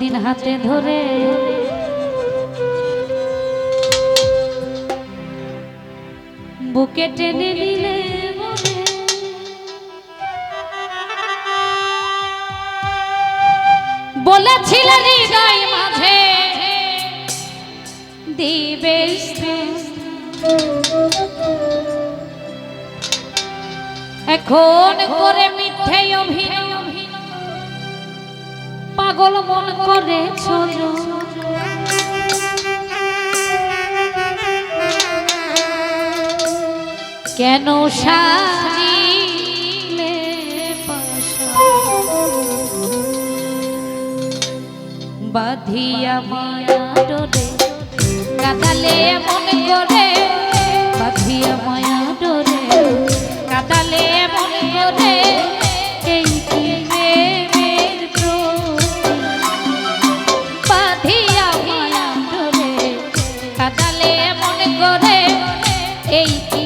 দিন হাতে ধরে। বুকে টেনে নিলে বলেছিল মাঝে দিবে এখন করে মিটে পাগল মন করে ছড়ো কেন বাধিয়া মায়া ডোরে কাদালে মন করে বাধিয়া এই কি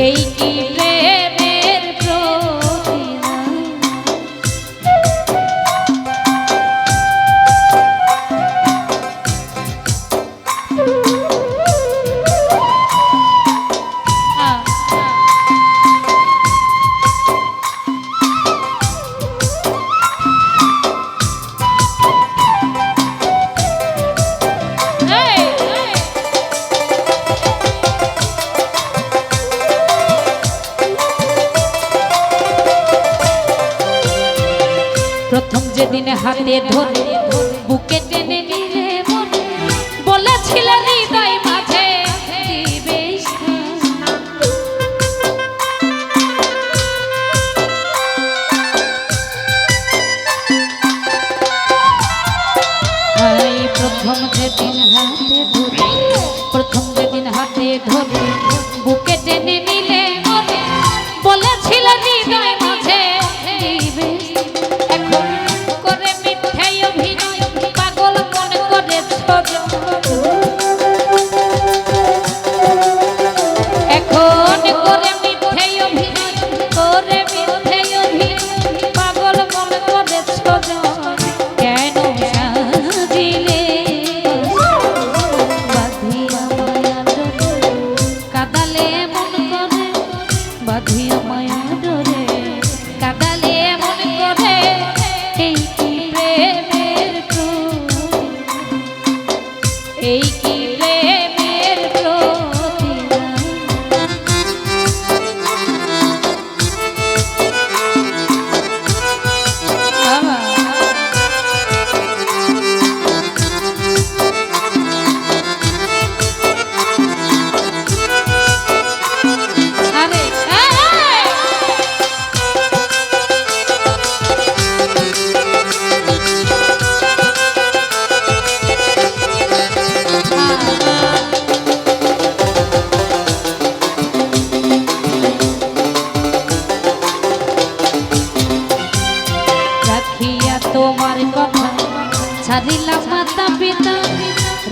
এই কি প্রথম যেদিন হাতে ধরে বুকে টেনে নিলে বলেছিল হৃদয় মাঝে প্রথম যেদিন হাতে ধরে, প্রথম যেদিন হাতে ধরে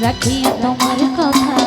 Raquinha, toma de.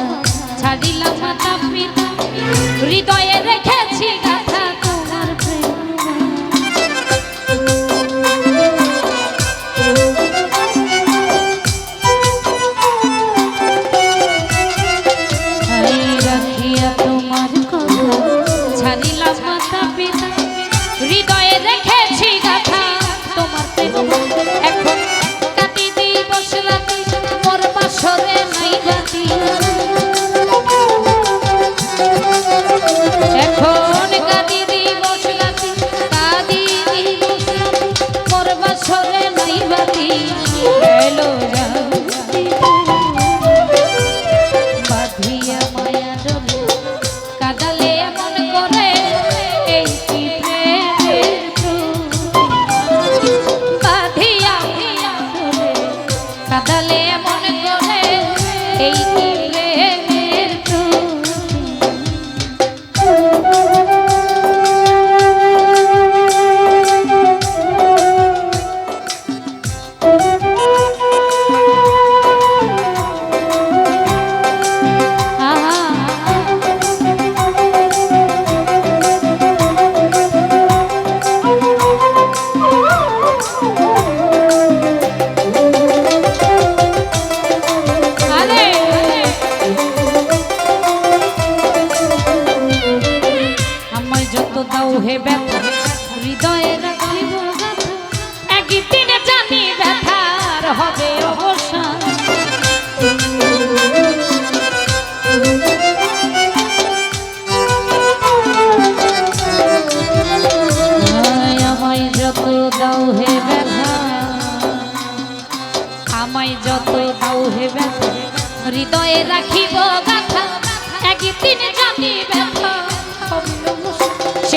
দুঃখে ব্যথা হৃদয়ের একদিন জানি ব্যথার হবে অবসান আমায় যত দাও হে ব্যথা, আমায় যত দাও হে ব্যথা, হৃদয়ে রাখিব গাথা একদিন জানি ব্যথা।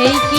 এই